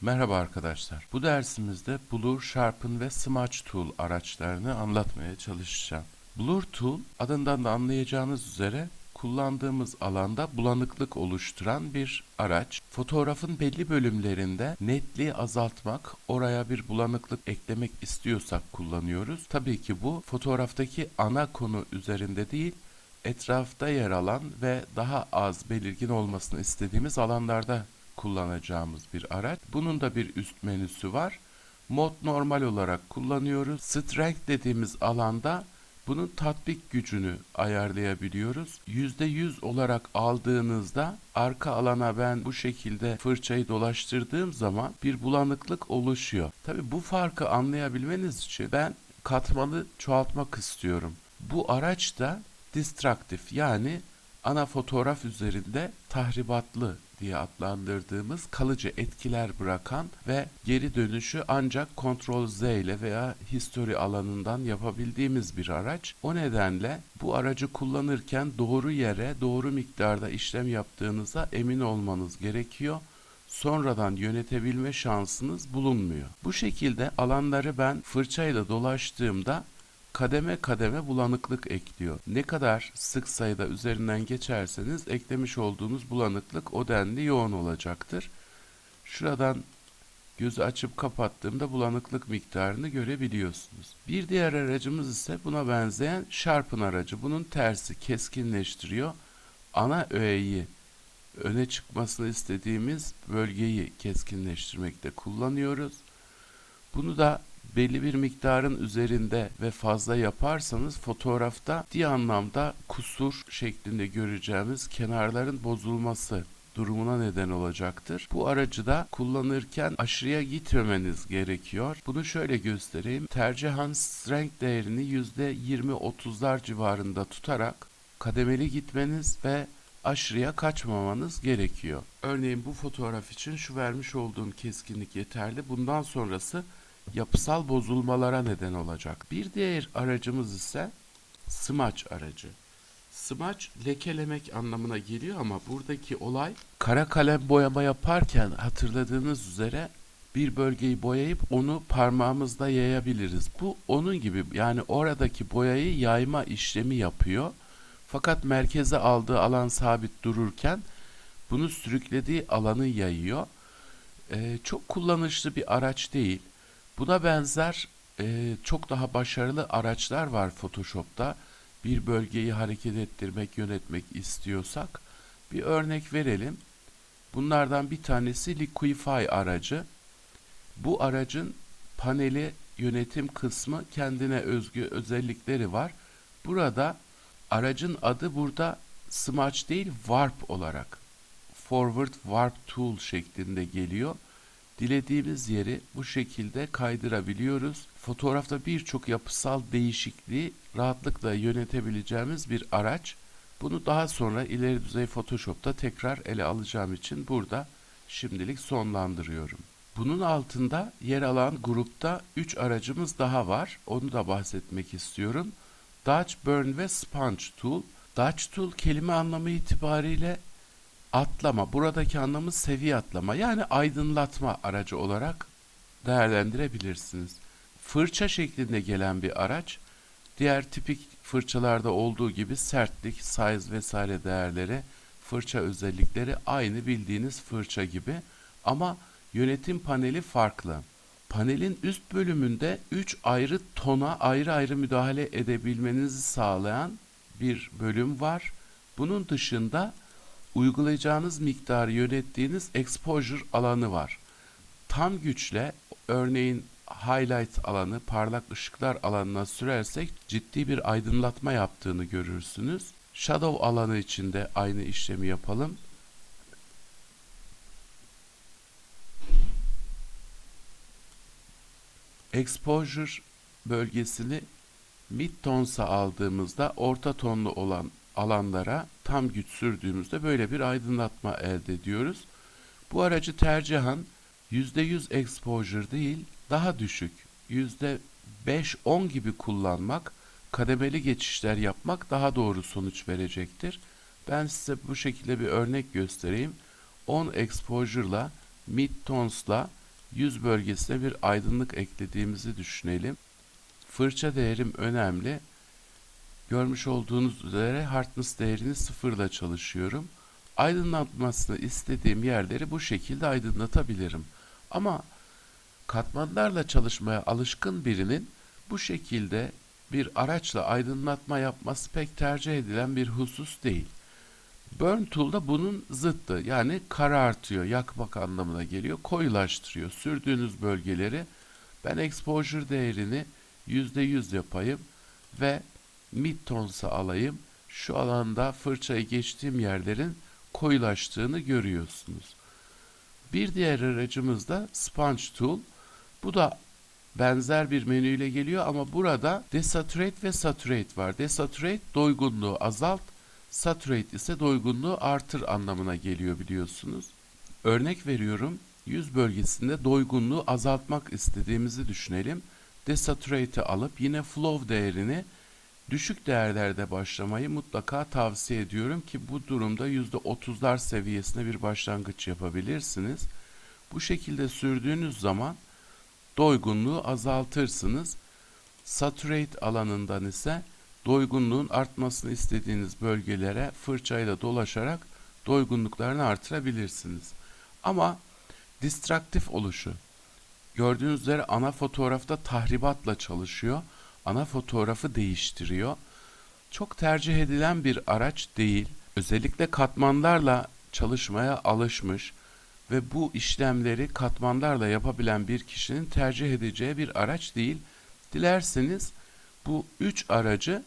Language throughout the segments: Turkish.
Merhaba arkadaşlar. Bu dersimizde Blur, Sharpen ve Smudge Tool araçlarını anlatmaya çalışacağım. Blur Tool adından da anlayacağınız üzere kullandığımız alanda bulanıklık oluşturan bir araç. Fotoğrafın belli bölümlerinde netliği azaltmak, oraya bir bulanıklık eklemek istiyorsak kullanıyoruz. Tabii ki bu fotoğraftaki ana konu üzerinde değil, etrafta yer alan ve daha az belirgin olmasını istediğimiz alanlarda kullanacağımız bir araç. Bunun da bir üst menüsü var. Mod normal olarak kullanıyoruz. Strength dediğimiz alanda bunun tatbik gücünü ayarlayabiliyoruz. %100 olarak aldığınızda arka alana ben bu şekilde fırçayı dolaştırdığım zaman bir bulanıklık oluşuyor. Tabi bu farkı anlayabilmeniz için ben katmanı çoğaltmak istiyorum. Bu araç da distraktif yani ana fotoğraf üzerinde tahribatlı diye adlandırdığımız kalıcı etkiler bırakan ve geri dönüşü ancak Ctrl Z ile veya History alanından yapabildiğimiz bir araç. O nedenle bu aracı kullanırken doğru yere doğru miktarda işlem yaptığınıza emin olmanız gerekiyor sonradan yönetebilme şansınız bulunmuyor. Bu şekilde alanları ben fırçayla dolaştığımda kademe kademe bulanıklık ekliyor. Ne kadar sık sayıda üzerinden geçerseniz eklemiş olduğunuz bulanıklık o denli yoğun olacaktır. Şuradan gözü açıp kapattığımda bulanıklık miktarını görebiliyorsunuz. Bir diğer aracımız ise buna benzeyen Sharpen aracı. Bunun tersi keskinleştiriyor. Ana öğeyi öne çıkmasını istediğimiz bölgeyi keskinleştirmekte kullanıyoruz. Bunu da belli bir miktarın üzerinde ve fazla yaparsanız fotoğrafta ciddi anlamda kusur şeklinde göreceğimiz kenarların bozulması durumuna neden olacaktır. Bu aracı da kullanırken aşırıya gitmemeniz gerekiyor. Bunu şöyle göstereyim. Tercihan strength değerini %20-30'lar civarında tutarak kademeli gitmeniz ve aşırıya kaçmamanız gerekiyor. Örneğin bu fotoğraf için şu vermiş olduğum keskinlik yeterli. Bundan sonrası yapısal bozulmalara neden olacak. Bir diğer aracımız ise smaç aracı. Smaç lekelemek anlamına geliyor ama buradaki olay kara kalem boyama yaparken hatırladığınız üzere bir bölgeyi boyayıp onu parmağımızla yayabiliriz. Bu onun gibi yani oradaki boyayı yayma işlemi yapıyor. Fakat merkeze aldığı alan sabit dururken bunu sürüklediği alanı yayıyor. Ee, çok kullanışlı bir araç değil. Buna benzer e, çok daha başarılı araçlar var Photoshop'ta. Bir bölgeyi hareket ettirmek, yönetmek istiyorsak bir örnek verelim. Bunlardan bir tanesi Liquify aracı. Bu aracın paneli yönetim kısmı kendine özgü özellikleri var. Burada aracın adı burada Smudge değil Warp olarak Forward Warp Tool şeklinde geliyor. Dilediğimiz yeri bu şekilde kaydırabiliyoruz. Fotoğrafta birçok yapısal değişikliği rahatlıkla yönetebileceğimiz bir araç. Bunu daha sonra ileri düzey Photoshop'ta tekrar ele alacağım için burada şimdilik sonlandırıyorum. Bunun altında yer alan grupta 3 aracımız daha var. Onu da bahsetmek istiyorum. Dodge, Burn ve Sponge Tool. Dodge Tool kelime anlamı itibariyle atlama, buradaki anlamı seviye atlama yani aydınlatma aracı olarak değerlendirebilirsiniz. Fırça şeklinde gelen bir araç, diğer tipik fırçalarda olduğu gibi sertlik, size vesaire değerleri, fırça özellikleri aynı bildiğiniz fırça gibi ama yönetim paneli farklı. Panelin üst bölümünde 3 ayrı tona ayrı ayrı müdahale edebilmenizi sağlayan bir bölüm var. Bunun dışında uygulayacağınız miktarı yönettiğiniz exposure alanı var. Tam güçle örneğin highlight alanı, parlak ışıklar alanına sürersek ciddi bir aydınlatma yaptığını görürsünüz. Shadow alanı içinde aynı işlemi yapalım. Exposure bölgesini mid tonsa aldığımızda orta tonlu olan alanlara tam güç sürdüğümüzde böyle bir aydınlatma elde ediyoruz. Bu aracı tercihan %100 exposure değil daha düşük %5-10 gibi kullanmak kademeli geçişler yapmak daha doğru sonuç verecektir. Ben size bu şekilde bir örnek göstereyim. 10 exposure'la mid tones'la yüz bölgesine bir aydınlık eklediğimizi düşünelim. Fırça değerim önemli. Görmüş olduğunuz üzere hardness değerini sıfırla çalışıyorum. Aydınlatmasını istediğim yerleri bu şekilde aydınlatabilirim. Ama katmanlarla çalışmaya alışkın birinin bu şekilde bir araçla aydınlatma yapması pek tercih edilen bir husus değil. Burn Tool da bunun zıttı. Yani karartıyor, yakmak anlamına geliyor. Koyulaştırıyor. Sürdüğünüz bölgeleri ben exposure değerini %100 yapayım ve midtones'a alayım. Şu alanda fırçayı geçtiğim yerlerin koyulaştığını görüyorsunuz. Bir diğer aracımız da Sponge Tool. Bu da benzer bir menüyle geliyor ama burada Desaturate ve Saturate var. Desaturate doygunluğu azalt, Saturate ise doygunluğu artır anlamına geliyor biliyorsunuz. Örnek veriyorum. Yüz bölgesinde doygunluğu azaltmak istediğimizi düşünelim. Desaturate'i alıp yine flow değerini düşük değerlerde başlamayı mutlaka tavsiye ediyorum ki bu durumda %30'lar seviyesinde bir başlangıç yapabilirsiniz. Bu şekilde sürdüğünüz zaman doygunluğu azaltırsınız. Saturate alanından ise doygunluğun artmasını istediğiniz bölgelere fırçayla dolaşarak doygunluklarını artırabilirsiniz. Ama distraktif oluşu gördüğünüz üzere ana fotoğrafta tahribatla çalışıyor. Ana fotoğrafı değiştiriyor. Çok tercih edilen bir araç değil. Özellikle katmanlarla çalışmaya alışmış ve bu işlemleri katmanlarla yapabilen bir kişinin tercih edeceği bir araç değil. Dilerseniz bu üç aracı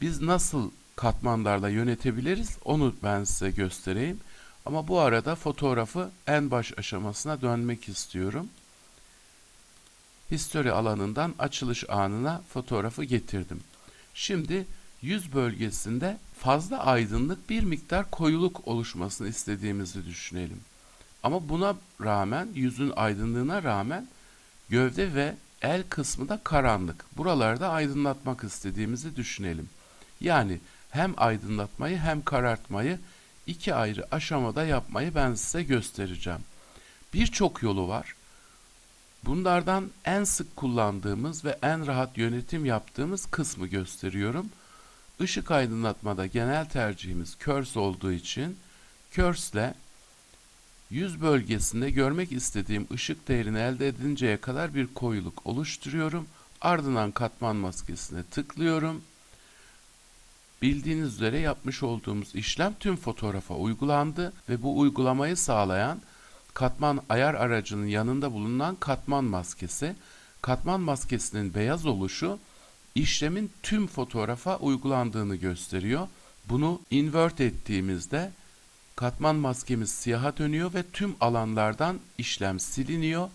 biz nasıl katmanlarla yönetebiliriz onu ben size göstereyim. Ama bu arada fotoğrafı en baş aşamasına dönmek istiyorum. History alanından açılış anına fotoğrafı getirdim. Şimdi yüz bölgesinde fazla aydınlık bir miktar koyuluk oluşmasını istediğimizi düşünelim. Ama buna rağmen yüzün aydınlığına rağmen gövde ve el kısmı da karanlık. Buralarda aydınlatmak istediğimizi düşünelim. Yani hem aydınlatmayı hem karartmayı iki ayrı aşamada yapmayı ben size göstereceğim. Birçok yolu var. Bunlardan en sık kullandığımız ve en rahat yönetim yaptığımız kısmı gösteriyorum. Işık aydınlatmada genel tercihimiz Curse olduğu için Curse ile yüz bölgesinde görmek istediğim ışık değerini elde edinceye kadar bir koyuluk oluşturuyorum. Ardından katman maskesine tıklıyorum. Bildiğiniz üzere yapmış olduğumuz işlem tüm fotoğrafa uygulandı ve bu uygulamayı sağlayan katman ayar aracının yanında bulunan katman maskesi. Katman maskesinin beyaz oluşu işlemin tüm fotoğrafa uygulandığını gösteriyor. Bunu invert ettiğimizde katman maskemiz siyaha dönüyor ve tüm alanlardan işlem siliniyor.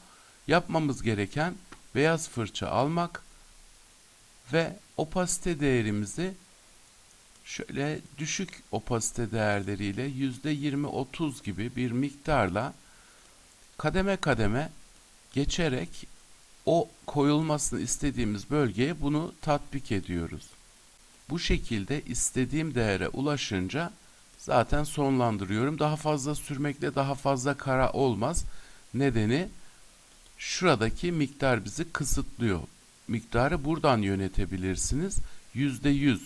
Yapmamız gereken beyaz fırça almak ve opasite değerimizi şöyle düşük opasite değerleriyle %20-30 gibi bir miktarla kademe kademe geçerek o koyulmasını istediğimiz bölgeye bunu tatbik ediyoruz. Bu şekilde istediğim değere ulaşınca zaten sonlandırıyorum. Daha fazla sürmekle daha fazla kara olmaz. Nedeni şuradaki miktar bizi kısıtlıyor. Miktarı buradan yönetebilirsiniz. %100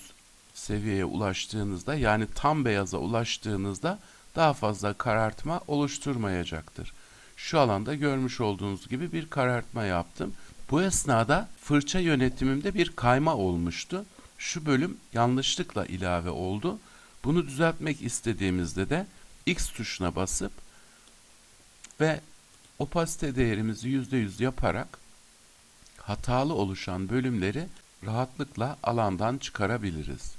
seviyeye ulaştığınızda yani tam beyaza ulaştığınızda daha fazla karartma oluşturmayacaktır. Şu alanda görmüş olduğunuz gibi bir karartma yaptım. Bu esnada fırça yönetimimde bir kayma olmuştu. Şu bölüm yanlışlıkla ilave oldu. Bunu düzeltmek istediğimizde de X tuşuna basıp ve opasite değerimizi %100 yaparak hatalı oluşan bölümleri rahatlıkla alandan çıkarabiliriz.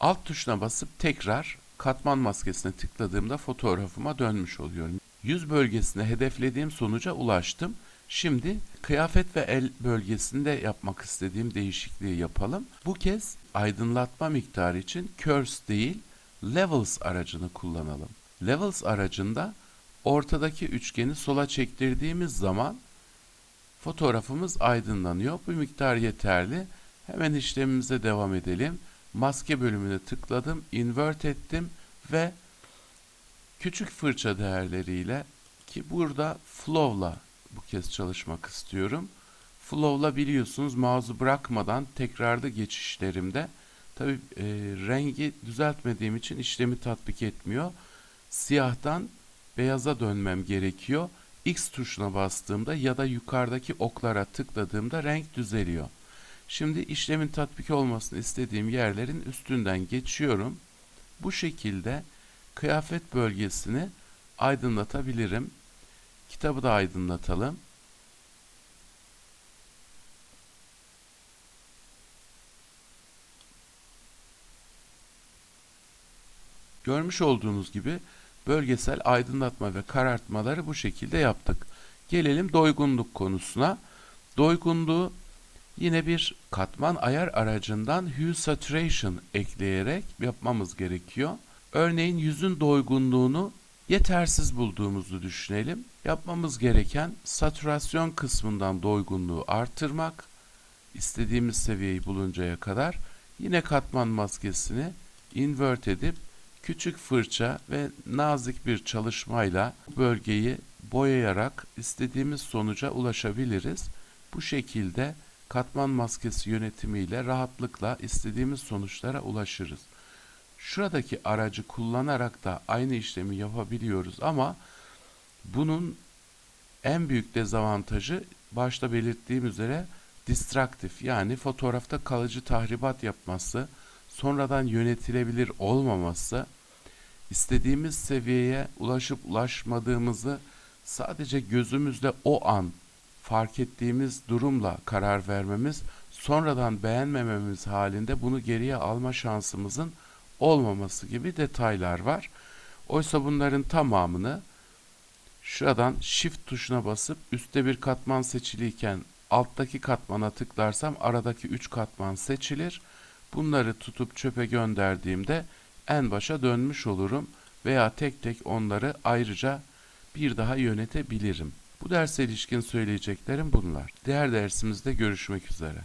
Alt tuşuna basıp tekrar katman maskesine tıkladığımda fotoğrafıma dönmüş oluyorum. Yüz bölgesine hedeflediğim sonuca ulaştım. Şimdi kıyafet ve el bölgesinde yapmak istediğim değişikliği yapalım. Bu kez aydınlatma miktarı için Curse değil Levels aracını kullanalım. Levels aracında ortadaki üçgeni sola çektirdiğimiz zaman fotoğrafımız aydınlanıyor. Bu miktar yeterli. Hemen işlemimize devam edelim. Maske bölümüne tıkladım, invert ettim ve küçük fırça değerleriyle ki burada flow'la bu kez çalışmak istiyorum. Flow'la biliyorsunuz mouse'u bırakmadan tekrarda geçişlerimde tabi e, rengi düzeltmediğim için işlemi tatbik etmiyor. Siyahtan beyaza dönmem gerekiyor. X tuşuna bastığımda ya da yukarıdaki oklara tıkladığımda renk düzeliyor. Şimdi işlemin tatbik olmasını istediğim yerlerin üstünden geçiyorum. Bu şekilde kıyafet bölgesini aydınlatabilirim. Kitabı da aydınlatalım. Görmüş olduğunuz gibi bölgesel aydınlatma ve karartmaları bu şekilde yaptık. Gelelim doygunluk konusuna. Doygunluğu yine bir katman ayar aracından Hue Saturation ekleyerek yapmamız gerekiyor. Örneğin yüzün doygunluğunu yetersiz bulduğumuzu düşünelim. Yapmamız gereken saturasyon kısmından doygunluğu artırmak, istediğimiz seviyeyi buluncaya kadar yine katman maskesini invert edip küçük fırça ve nazik bir çalışmayla bölgeyi boyayarak istediğimiz sonuca ulaşabiliriz. Bu şekilde katman maskesi yönetimiyle rahatlıkla istediğimiz sonuçlara ulaşırız. Şuradaki aracı kullanarak da aynı işlemi yapabiliyoruz. Ama bunun en büyük dezavantajı başta belirttiğim üzere distraktif yani fotoğrafta kalıcı tahribat yapması, sonradan yönetilebilir olmaması, istediğimiz seviyeye ulaşıp ulaşmadığımızı sadece gözümüzle o an fark ettiğimiz durumla karar vermemiz, sonradan beğenmememiz halinde bunu geriye alma şansımızın olmaması gibi detaylar var. Oysa bunların tamamını şuradan Shift tuşuna basıp üstte bir katman seçiliyken alttaki katmana tıklarsam aradaki 3 katman seçilir. Bunları tutup çöpe gönderdiğimde en başa dönmüş olurum veya tek tek onları ayrıca bir daha yönetebilirim. Bu derse ilişkin söyleyeceklerim bunlar. Diğer dersimizde görüşmek üzere.